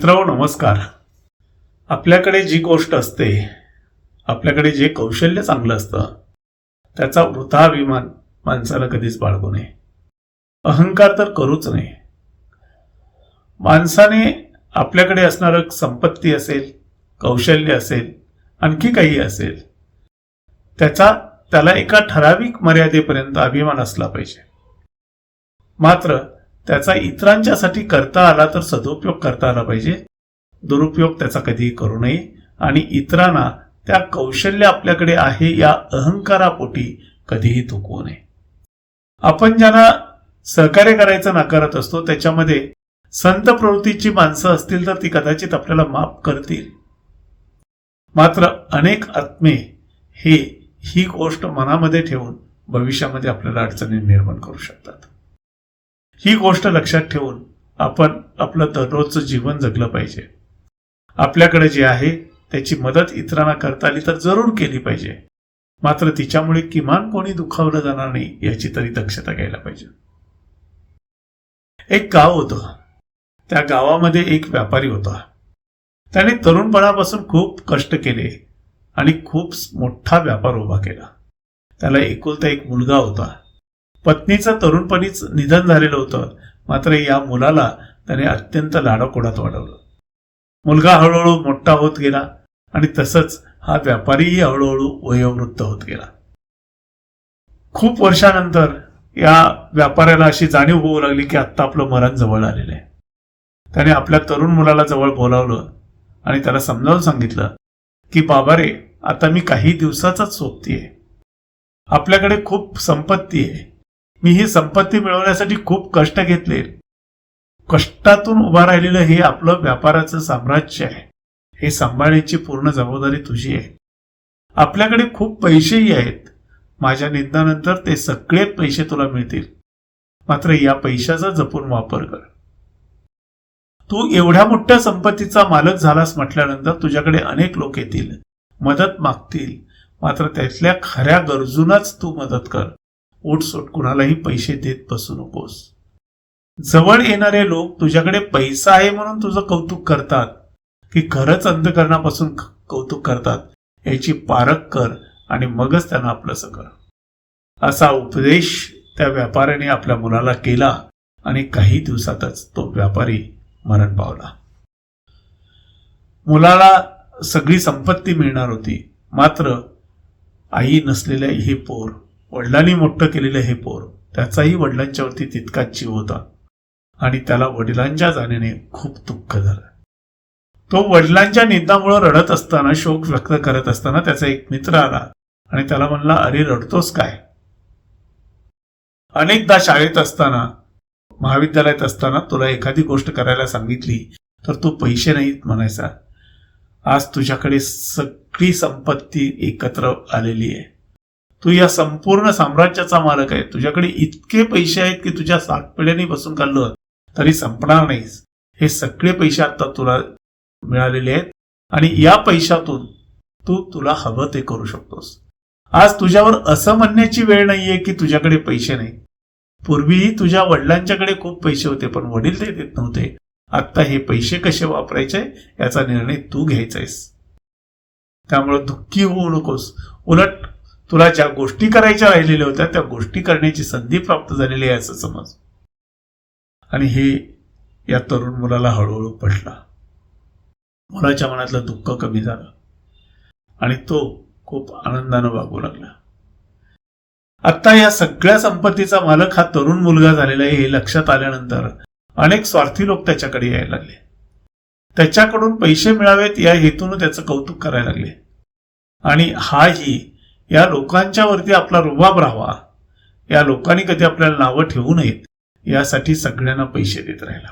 मित्रांनो नमस्कार. आपल्याकडे जी गोष्ट असते आपल्याकडे जे कौशल्य चांगलं असतं त्याचा वृथा अभिमान माणसाला कधीच बाळगू नये. अहंकार तर करूच नये. माणसाने आपल्याकडे असणारं संपत्ती असेल कौशल्य असेल आणखी काही असेल त्याचा त्याला एका ठराविक मर्यादेपर्यंत अभिमान असला पाहिजे. मात्र त्याचा इतरांच्यासाठी करता आला तर सदुपयोग करता आला पाहिजे. दुरुपयोग त्याचा कधीही करू नये. आणि इतरांना त्या कौशल्य आपल्याकडे आहे या अहंकारापोटी कधीही थुकवू नये. आपण ज्यांना सहकार्य करायचं नाकारत असतो त्याच्यामध्ये संत प्रवृत्तीची माणसं असतील तर ती कदाचित आपल्याला माफ करतील. मात्र अनेक आत्मे हे ही गोष्ट मनामध्ये ठेवून भविष्यामध्ये आपल्याला अडचणी निर्माण करू शकतात. ही गोष्ट लक्षात ठेवून आपण आपलं दररोजचं जीवन जगलं पाहिजे. आपल्याकडे जे आहे त्याची मदत इतरांना करता आली तर जरूर केली पाहिजे. मात्र तिच्यामुळे किमान कोणी दुखावलं जाणार नाही याची तरी दक्षता घ्यायला पाहिजे. एक गाव होतं. त्या गावामध्ये एक व्यापारी होता. त्याने तरुणपणापासून खूप कष्ट केले आणि खूप मोठा व्यापार उभा केला. त्याला एकुलता एक मुलगा होता. पत्नीचं तरुणपणीच निधन झालेलं होतं. मात्र या मुलाला त्याने अत्यंत लाडाकोडात वाढवलं. मुलगा हळूहळू मोठा होत गेला आणि तसंच हा व्यापारीही हळूहळू वयोवृद्ध होत गेला. खूप वर्षानंतर या व्यापाऱ्याला अशी जाणीव होऊ लागली की आत्ता आपलं मरण जवळ आलेलं आहे. त्याने आपल्या तरुण मुलाला जवळ बोलावलं आणि त्याला समजावून सांगितलं की बाबा रे आता मी काही दिवसाचाच सोबतीये. आपल्याकडे खूप संपत्ती आहे. मी ही संपत्ती मिळवण्यासाठी खूप कष्ट घेतले. कष्टातून उभा राहिलेलं हे आपलं व्यापाराचं साम्राज्य आहे. हे सांभाळण्याची पूर्ण जबाबदारी तुझी आहे. आपल्याकडे खूप पैसेही आहेत. माझ्या निंदानंतर ते सगळे पैसे तुला मिळतील. मात्र या पैशाचा जपून वापर कर. तू एवढ्या मोठ्या संपत्तीचा मालक झालास म्हटल्यानंतर तुझ्याकडे अनेक लोक येतील. मदत मागतील. मात्र त्यातल्या खऱ्या गरजूंनाच तू मदत कर. उठसूट कुणालाही पैसे देत बसू नकोस. जवळ येणारे लोक तुझ्याकडे पैसा आहे म्हणून तुझं कौतुक करतात की खरंच अंधकरणापासून कौतुक करतात याची पारख कर आणि मगच त्यांना आपलंसं कर. असा उपदेश त्या व्यापाऱ्याने आपल्या मुलाला केला आणि काही दिवसातच तो व्यापारी मरण पावला. मुलाला सगळी संपत्ती मिळणार होती मात्र आई नसलेले हे पोर वडिलांनी मोठं केलेलं हे पोर त्याचाही वडिलांच्यावरती तितकाच जीव होता. आणि त्याला वडिलांच्या जाण्याने खूप दुःख झालं. तो वडिलांच्या निंदामुळे रडत असताना शोक व्यक्त करत असताना त्याचा एक मित्र आला आणि त्याला म्हणला अरे रडतोस काय? अनेकदा शाळेत असताना महाविद्यालयात असताना तुला एखादी गोष्ट करायला सांगितली तर तू पैसे नाहीत म्हणायचा. आज तुझ्याकडे सगळी संपत्ती एकत्र आलेली आहे. तू या संपूर्ण साम्राज्याचा मालक आहे. तुझ्याकडे इतके पैसे आहेत की तुझ्या सात पिढ्यांनी बसून काढलं तरी संपणार नाहीस. हे सगळे पैसे आता तुला मिळालेले आहेत आणि या पैशातून तू तुला हवं ते करू शकतोस. आज तुझ्यावर असं म्हणण्याची वेळ नाहीये की तुझ्याकडे पैसे नाही. पूर्वीही तुझ्या वडिलांच्याकडे खूप पैसे होते पण वडील ते देत नव्हते. आता हे पैसे कसे वापरायचे याचा निर्णय तू घ्यायचा आहेस त्यामुळे दुःखी होऊ नकोस. उलट तुला ज्या गोष्टी करायच्या राहिलेल्या होत्या त्या गोष्टी करण्याची संधी प्राप्त झालेली आहे असं समज. आणि हे या तरुण मुलाला हळूहळू पटला. मुलाच्या मनातलं दुःख कमी झालं. आणि तो खूप आनंदानं वागू लागला. आत्ता या सगळ्या संपत्तीचा मालक हा तरुण मुलगा झालेला आहे हे लक्षात आल्यानंतर अनेक स्वार्थी लोक त्याच्याकडे यायला लागले. त्याच्याकडून पैसे मिळावेत या हेतून त्याचं कौतुक करायला लागले. आणि हाही या लोकांच्या वरती आपला रुबाब राहावा. या लोकांनी कधी आपल्याला नावं ठेवू नयेत. यासाठी सगळ्यांना पैसे देत राहिला.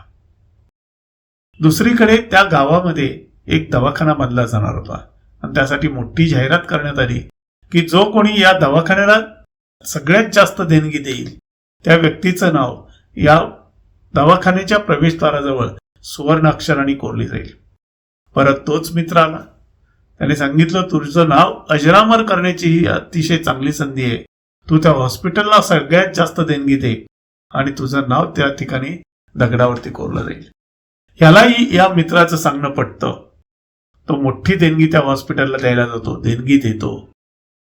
दुसरीकडे त्या गावामध्ये एक दवाखाना बांधला जाणार होता. आणि त्यासाठी मोठी जाहिरात करण्यात आली की जो कोणी या दवाखान्याला सगळ्यात जास्त देणगी देईल त्या व्यक्तीचं नाव या दवाखान्याच्या प्रवेशद्वाराजवळ सुवर्ण अक्षराने कोरली जाईल. परत तोच मित्र आला. त्याने सांगितलं तुझं नाव अजरामर करण्याची ही अतिशय चांगली संधी आहे. तू त्या हॉस्पिटलला सगळ्यात जास्त देणगी दे आणि तुझं नाव त्या ठिकाणी दगडावरती कोरलं जाईल. ह्यालाही या मित्राचं सांगणं पटतं. तो मोठी देणगी त्या हॉस्पिटलला द्यायला जातो देणगी देतो.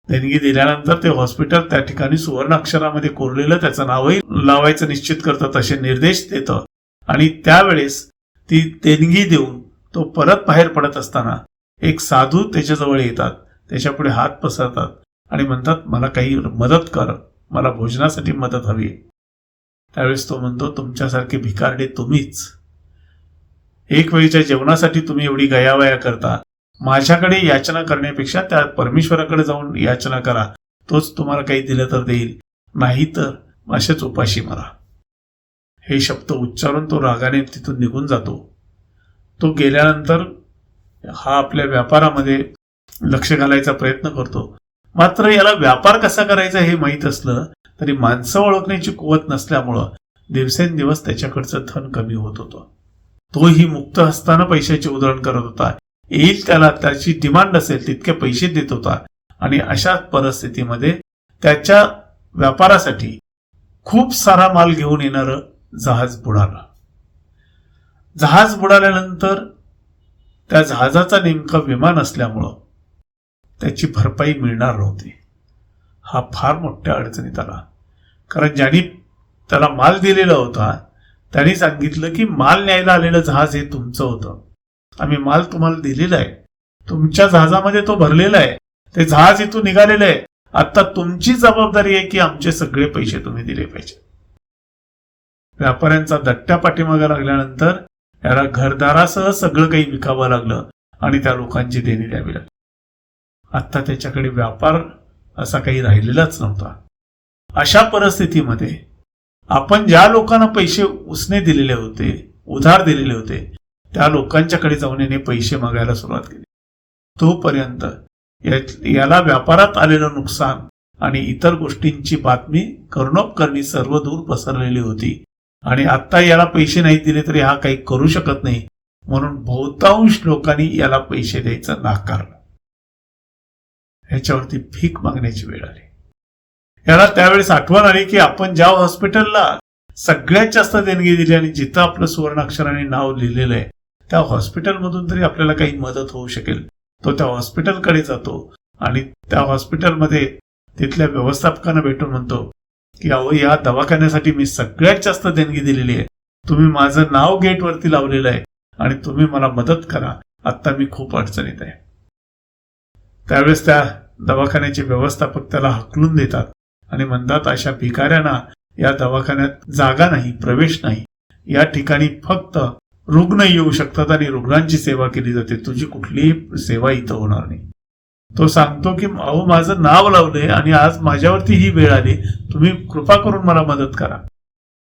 देणगी दिल्यानंतर ते हॉस्पिटल त्या ठिकाणी सुवर्ण अक्षरामध्ये कोरलेलं त्याचं नावही लावायचं निश्चित करतं तसे निर्देश देतं. आणि त्यावेळेस ती देणगी देऊन तो परत बाहेर पडत असताना एक साधू त्याच्याजवळ येतात त्याच्यापुढे हात पसरतात आणि म्हणतात मला काही मदत कर मला भोजनासाठी मदत हवी त्यावेळेस तो म्हणतो तुमच्यासारखे भिकारडे तुम्हीच. एक वेळीच्या जेवणासाठी तुम्ही एवढी गयावया करता. माझ्याकडे याचना करण्यापेक्षा त्या परमेश्वराकडे जाऊन याचना करा. तोच तुम्हाला काही दिलं तर देईल. नाही तर असेच उपाशी मरा. हे शब्द उच्चारून तो रागाने तिथून निघून जातो. तो गेल्यानंतर हा आपल्या व्यापारामध्ये लक्ष घालायचा प्रयत्न करतो. मात्र याला व्यापार कसा करायचा हे माहीत असलं तरी माणसं ओळखण्याची कुवत नसल्यामुळं दिवसेंदिवस त्याच्याकडचं धन कमी होत होतं. तोही मुक्त असताना पैशाची उधळण करत होता. येईल त्याला त्याची डिमांड असेल तितके पैसे देत होता. आणि अशा परिस्थितीमध्ये त्याच्या व्यापारासाठी खूप सारा माल घेऊन येणारं जहाज बुडालं. जहाज बुडाल्यानंतर त्या जहाजाचा नेमका विमान असल्यामुळं त्याची भरपाई मिळणार नव्हती. हा फार मोठ्या अडचणीत आला. कारण ज्यांनी त्याला माल दिलेला होता त्यांनी सांगितलं की माल न्यायला आलेलं जहाज हे तुमचं होतं. आम्ही माल तुम्हाला दिलेला आहे. तुमच्या जहाजामध्ये तो भरलेला आहे. ते जहाज इथून निघालेलं आहे. आता तुमची जबाबदारी आहे की आमचे सगळे पैसे तुम्ही दिले पाहिजे. व्यापाऱ्यांचा दट्ट्या पाठीमागा लागल्यानंतर याला घरदारासह सगळं काही विकावं लागलं आणि त्या लोकांची देणी द्यावी लागली. आता त्याच्याकडे व्यापार असा काही राहिलेलाच नव्हता. अशा परिस्थितीमध्ये आपण ज्या लोकांना पैसे उसने दिलेले होते उधार दिलेले होते त्या लोकांच्याकडे जाऊन याने पैसे मागायला सुरुवात केली. तोपर्यंत याला व्यापारात आलेलं नुकसान आणि इतर गोष्टींची बातमी कर्णोपकरणी सर्व दूर पसरलेली होती. आणि आता याला पैसे नाही दिले तरी हा काही करू शकत नाही. म्हणून बहुतांश लोकांनी याला पैसे द्यायचं नाकारलं ह्याच्यावरती भीक मागण्याची वेळ आली. याला त्यावेळेस आठवण आली की आपण ज्या हॉस्पिटलला सगळ्यात जास्त देणगी दिली आणि जिथं आपलं सुवर्ण अक्षराने नाव लिहिलेलं आहे त्या हॉस्पिटलमधून तरी आपल्याला काही मदत होऊ शकेल. तो त्या हॉस्पिटलकडे जातो आणि त्या हॉस्पिटलमध्ये तिथल्या व्यवस्थापकांना भेटून म्हणतो की अहो या दवाखान्यासाठी मी सगळ्यात जास्त देणगी दिलेली आहे. तुम्ही माझं नाव गेटवरती लावलेलं आहे आणि तुम्ही मला मदत करा. आत्ता मी खूप अडचणीत आहे. त्यावेळेस त्या दवाखान्याचे व्यवस्थापक त्याला हकलून देतात आणि म्हणतात अशा भिकाऱ्यांना या दवाखान्यात जागा नाही प्रवेश नाही. या ठिकाणी फक्त रुग्ण येऊ शकतात आणि रुग्णांची सेवा केली जाते. तुझी कुठलीही सेवा इथं होणार नाही. तो सांगतो की अहो माझं नाव लावलंय आणि आज माझ्यावरती ही वेळ आली. तुम्ही कृपा करून मला मदत करा.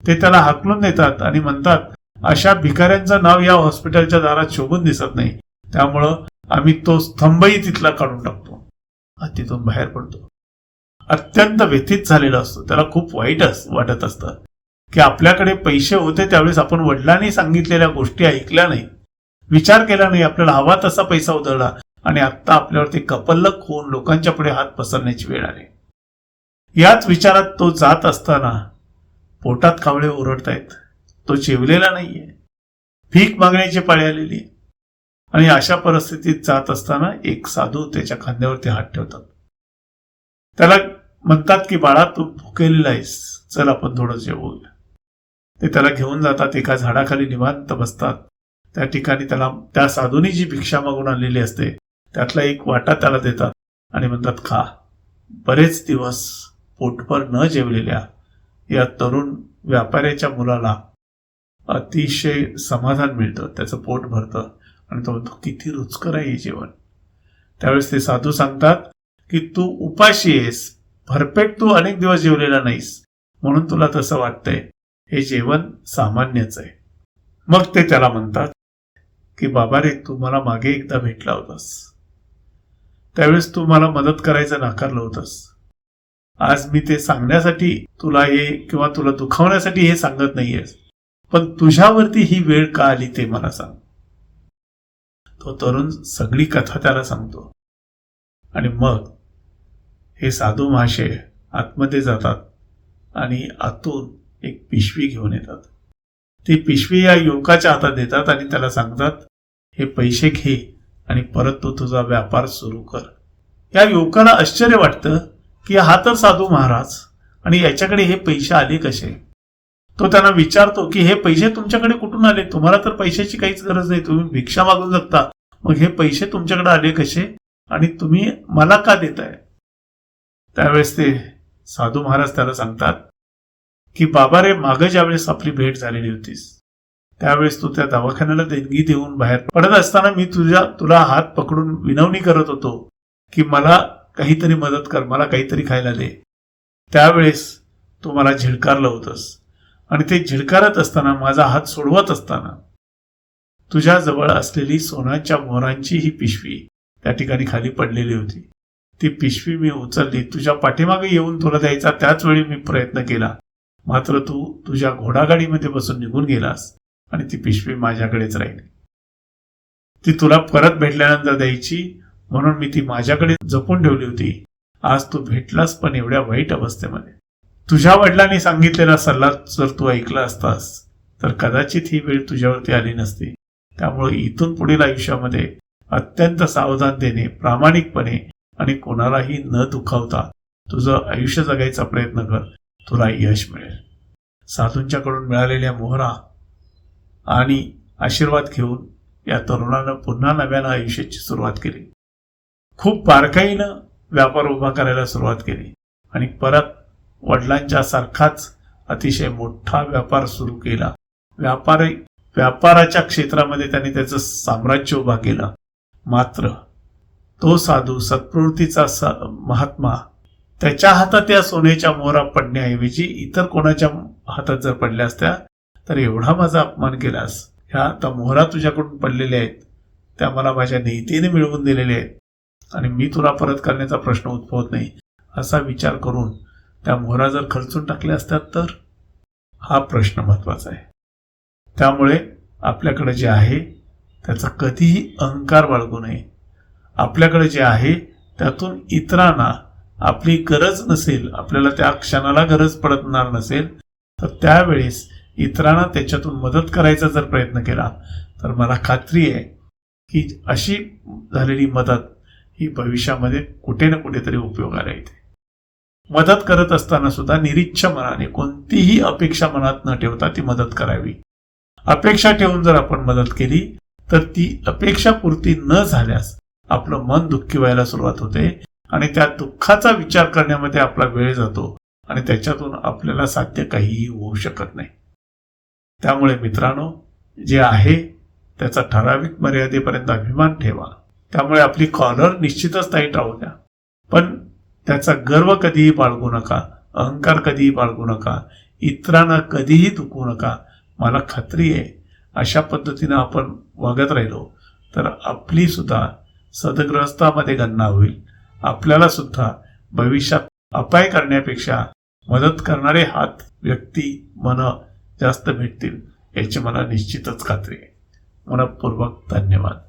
ते त्याला हाकलून देतात आणि म्हणतात अशा भिकाऱ्यांचं नाव या हॉस्पिटलच्या दारात शोभून दिसत नाही. त्यामुळं आम्ही तो स्तंभही तिथला काढून टाकतो. हा तिथून बाहेर पडतो. अत्यंत व्यथित झालेला असतो. त्याला खूप वाईट अस वाटत असतं. की आपल्याकडे पैसे होते त्यावेळेस आपण वडिलांनी सांगितलेल्या गोष्टी ऐकल्या नाही. विचार केला नाही. आपल्याला हवा तसा पैसा उधळला. आणि आता आपल्यावरती कपल्लक होऊन लोकांच्या पुढे हात पसरण्याची वेळ आली. याच विचारात तो जात असताना पोटात कावळे ओरडतायत. तो जेवलेला नाहीये. भीक मागण्याची पाळी आलेली आणि अशा परिस्थितीत जात असताना एक साधू त्याच्या खांद्यावरती हात ठेवतात. त्याला म्हणतात की बाळा तू भुकेलेला आहेस. चल आपण थोडं जेवूया ते त्याला घेऊन जातात. एका झाडाखाली निवांत बसतात. त्या ठिकाणी त्याला त्या साधूनी जी भिक्षा मागून आणलेली असते त्यातला एक वाटा त्याला देतात आणि म्हणतात खा. बरेच दिवस पोटभर न जेवलेल्या या तरुण व्यापाऱ्याच्या मुलाला अतिशय समाधान मिळतं त्याचं पोट भरतं आणि तो म्हणतो किती रुचकर आहे हे जेवण. त्यावेळेस ते साधू सांगतात की तू उपाशी आहेस भरपेट तू अनेक दिवस जेवलेला नाहीस म्हणून तुला तसं वाटतंय हे जेवण सामान्यच आहे. मग ते त्याला म्हणतात की बाबा रे तू मला मागे एकदा भेटला होतास. त्यावेळेस तू मला मदत करायचं नाकारलं होतंस. आज मी ते सांगण्यासाठी तुला हे किंवा तुला दुखावण्यासाठी हे सांगत नाहीयेस. पण तुझ्यावरती ही वेळ का आली ते मला सांग. तो तरुण सगळी कथा त्याला सांगतो. आणि मग हे साधू महाशय आतमध्ये जातात आणि आतून एक पिशवी घेऊन येतात. ती पिशवी या युवकाच्या हातात देतात आणि त्याला सांगतात हे पैसे घे आणि परत तू तुझा व्यापार सुरू कर. या युवकाला आश्चर्य वाटतं की हा तर साधू महाराज आणि याच्याकडे हे पैसे आले कसे? तो त्यांना विचारतो की हे पैसे तुमच्याकडे कुठून आले? तुम्हाला तर पैशाची काहीच गरज नाही. तुम्ही भिक्षा मागू शकता मग हे पैसे तुमच्याकडे आले कसे? आणि तुम्ही मला का देताय? त्यावेळेस ते साधू महाराज त्याला सांगतात की बाबा रे मागं ज्यावेळेस आपली भेट झालेली होतीस त्यावेळेस तू त्या दवाखान्याला देणगी देऊन बाहेर पडत असताना मी तुझ्या तुला हात पकडून विनवणी करत होतो की मला काहीतरी मदत कर मला काहीतरी खायला दे. त्यावेळेस तू मला झिडकारलं होतंस आणि ते झिडकारत असताना माझा हात सोडवत असताना तुझ्या जवळ असलेली सोन्याच्या मोहरांची ही पिशवी त्या ठिकाणी खाली पडलेली होती. ती पिशवी मी उचलली तुझ्या पाठीमागे येऊन तुला द्यायचा त्याच वेळी मी प्रयत्न केला. मात्र तू तुझ्या घोडागाडीमध्ये बसून निघून गेलास. आणि ती पिशवी माझ्याकडेच राहिली. ती तुला परत भेटल्यानंतर द्यायची म्हणून मी ती माझ्याकडे जपून ठेवली होती. आज तू भेटलास पण एवढ्या वाईट अवस्थेमध्ये. तुझ्या वडिलांनी सांगितलेला सल्ला जर तू ऐकला असतास तर कदाचित ही वेळ तुझ्यावरती आली नसती. त्यामुळे इथून पुढील आयुष्यामध्ये अत्यंत सावधानतेने प्रामाणिकपणे आणि कोणालाही न दुखावता तुझं आयुष्य जगायचा प्रयत्न कर. तुला यश मिळेल. साधूंच्याकडून मिळालेल्या मोहरा आणि आशीर्वाद घेऊन या तरुणानं पुन्हा नव्यानं आयुष्याची सुरुवात केली. खूप बारकाईनं व्यापार उभा करायला सुरुवात केली. आणि परत वडिलांच्या सारखाच अतिशय मोठा व्यापार सुरू केला. व्यापार व्यापाराच्या क्षेत्रामध्ये त्यांनी त्याचं साम्राज्य उभा केलं. मात्र तो साधू सत्प्रवृत्तीचा स महात्मा त्याच्या हातात या सोन्याच्या मोहरा पडण्याऐवजी इतर कोणाच्या हातात जर पडल्या असत्या तर एवढा माझा अपमान केलास. ह्या आता मोहरा तुझ्याकडून पडलेल्या आहेत. त्या मला माझ्या नीतीने मिळवून दिलेल्या आहेत. आणि मी तुला परत करण्याचा प्रश्न उद्भवत नाही असा विचार करून त्या मोहरा जर खर्चून टाकल्या असतात तर? हा प्रश्न महत्त्वाचा आहे. त्यामुळे आपल्याकडे जे आहे त्याचा कधीही अहंकार बाळगू नये. आपल्याकडे जे आहे त्यातून इतरांना आपली गरज नसेल आपल्याला त्या क्षणाला गरज पडणार नसेल तर त्यावेळेस इतरांना त्याच्यातून मदत करायचा जर प्रयत्न केला तर मला खात्री आहे की अशी झालेली मदत ही भविष्यामध्ये कुठे ना कुठेतरी उपयोगाला येते. मदत करत असताना सुद्धा निरीच्छ मनाने कोणतीही अपेक्षा मनात न ठेवता ती मदत करावी. अपेक्षा ठेवून जर आपण मदत केली तर ती अपेक्षा पूर्ती न झाल्यास आपलं मन दुःखी व्हायला सुरुवात होते आणि त्या दुःखाचा विचार करण्यामध्ये आपला वेळ जातो आणि त्याच्यातून आपल्याला साध्य काहीही होऊ शकत नाही. त्यामुळे मित्रांनो जे आहे त्याचा ठराविक मर्यादेपर्यंत अभिमान ठेवा. त्यामुळे आपली कॉलर निश्चितच टाईट राहू द्या. पण त्याचा गर्व कधीही बाळगू नका अहंकार कधीही बाळगू नका इतरांना कधीही दुखवू नका. मला खात्री आहे अशा पद्धतीनं आपण वागत राहिलो तर आपली सुद्धा सदग्रस्तामध्ये गणना होईल. आपल्याला सुद्धा भविष्यात अपाय करण्यापेक्षा मदत करणारे हात व्यक्ती मन जास्त भेटतील याची मला निश्चितच खात्री आहे. मनपूर्वक धन्यवाद.